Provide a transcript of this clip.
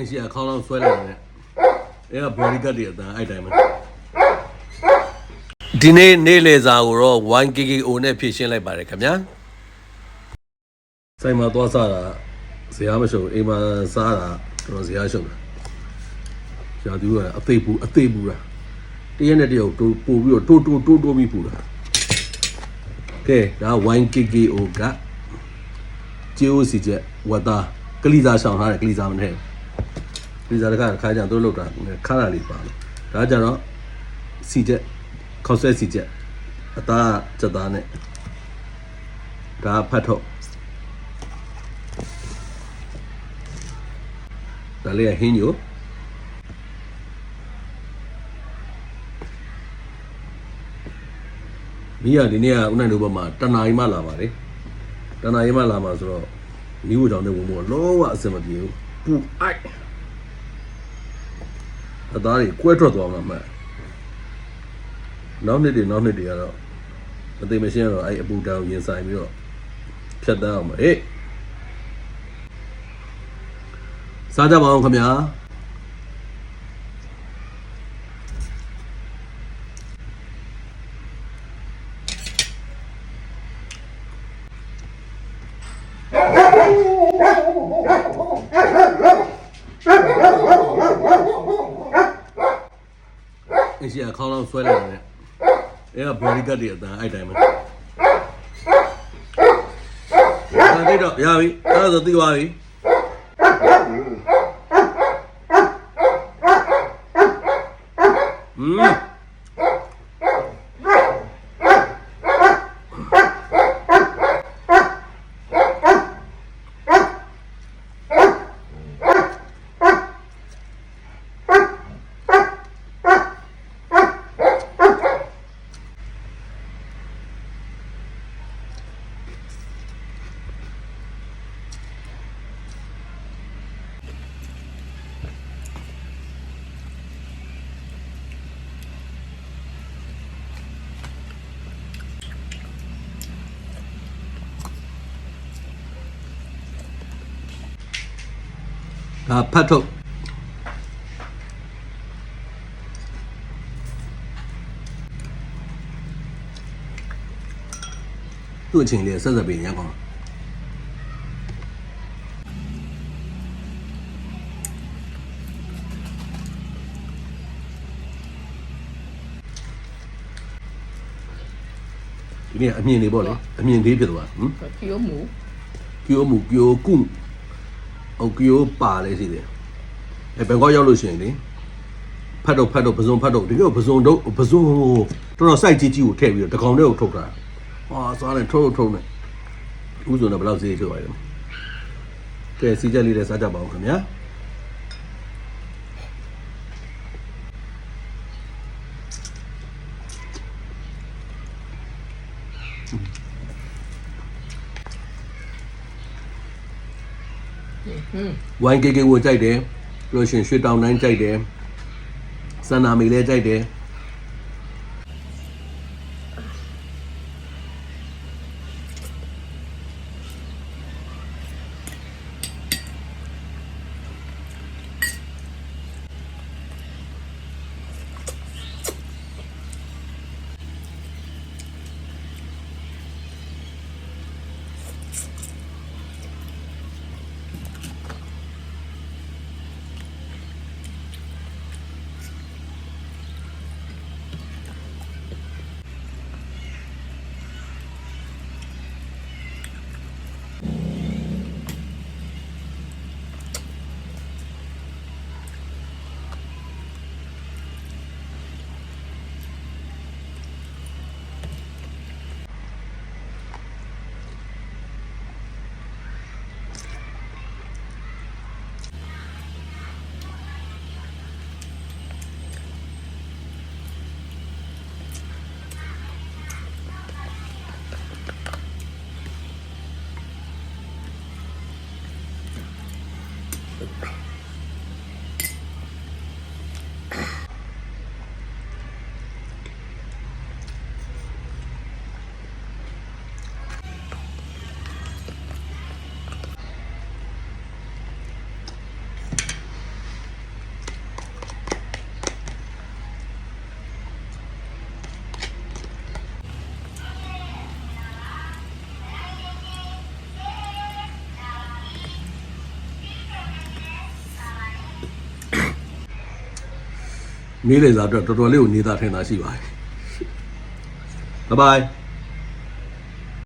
အရှိအခေါင်းလောင်းဆွဲလိုက်တယ်အဲကဘော်ဒီကတ်တွေအတန်အဲ့တိုင်းပဲဒီနေ့နေ့လေစာကိုတော့ 1KKO နဲ့ဖြည့်ရှင်းလိုက်ပါတယ်ခင်ဗျာဆိုင်မှာသွားစားတာဇရာမရှုံအိမ်မှာစားတာတော်တော်ဇရာရှုံတာရှာသူကအသေးပူအသေးပူတာတရက်နဲ့တရက်ကိုပို့ပြီးတော့တိုးတိုးတိုးတိုးပြီးပူတာကဲဒါ 1KKO ကကျေအိုစီချက်ဝတ်သားကလီစာရှောင်ထားတယ်ကလီစာမနဲ့ ကလီစာတခါခါကြသူတို့လောက်တာခါတာလေးပါဒါကြတော့စီချက်ခေါက်ဆွဲစီချက်အသားချက်သားနဲ့ဒါဖတ်ထုတ်ဒါလေးကဟင်းညိုမိရဒီနေ့ကဦးနိုင်တို့ဘက်မှာတနာရီမှလာပါတယ်တနာရီမှလာမှာဆိုတော့မိဖို့ကြောင့်လည်းဝင်ဖို့လောဝအဆင်မပြေဘူးပူအိုက် အသားတွေကွဲထွက်သွားမှာမှန်နောက်နှစ်တွေနောက်နှစ်တွေကတော့မသိမရှင်းတော့အဲ့အပူတောင်ရင်ဆိုင်ပြီးတော့ဖြတ်တန်းအောင်ပါဟေ့စားကြပါအောင်ခင်ဗျာ အရှိအခေါင်းလောင်းဆွဲလိုက်တယ်အဲကဘော်ဒီကတ်တွေအတန်အဲ့တိုင်းပဲဒါတိတော့ရပြီအဲ့ဒါဆိုသိသွားပြီอืม ဒါဖတ်ထုတ်သူ့အချိန်လေးဆက်ဆက်ပြီးရန်ကောင်းဒီနေ့အမြင်တွေပေါ့လေအမြင်သေးဖြစ်သွားဟမ်ကီယိုမူကျိုးမှုကျိုးကု အော်ကျိုးပါလေစီတယ်အဲဘန်ကောက်ရောက်လို့ရှိရင်လေဖတ်တော့ဖတ်တော့ပစုံဖတ်တော့ဒီလိုပစုံတော့ပစုံတော်တော်စိုက်ကြီးကြီးကိုထည့်ပြီးတော့တကောင်လေးကိုထုတ်တာဟာစားတယ်ထုတ်ထုတ်နေဥစုံတော့ဘယ်လောက်ဈေးထုတ်ရလဲကဲစီချက်လေးလည်းစားကြပါဦးခင်ဗျာ ဝိုင်းကေကေကိုကြိုက်တယ်ပြီးလို့ရှိရင်ရွှေတောင်တိုင်းကြိုက်တယ်စန္နာမီလည်းကြိုက်တယ် နေ့လေစားအတွက်တော်တော်လေးကိုနေတာထင်တာရှိပါတယ်ဘိုင်ဘိုင်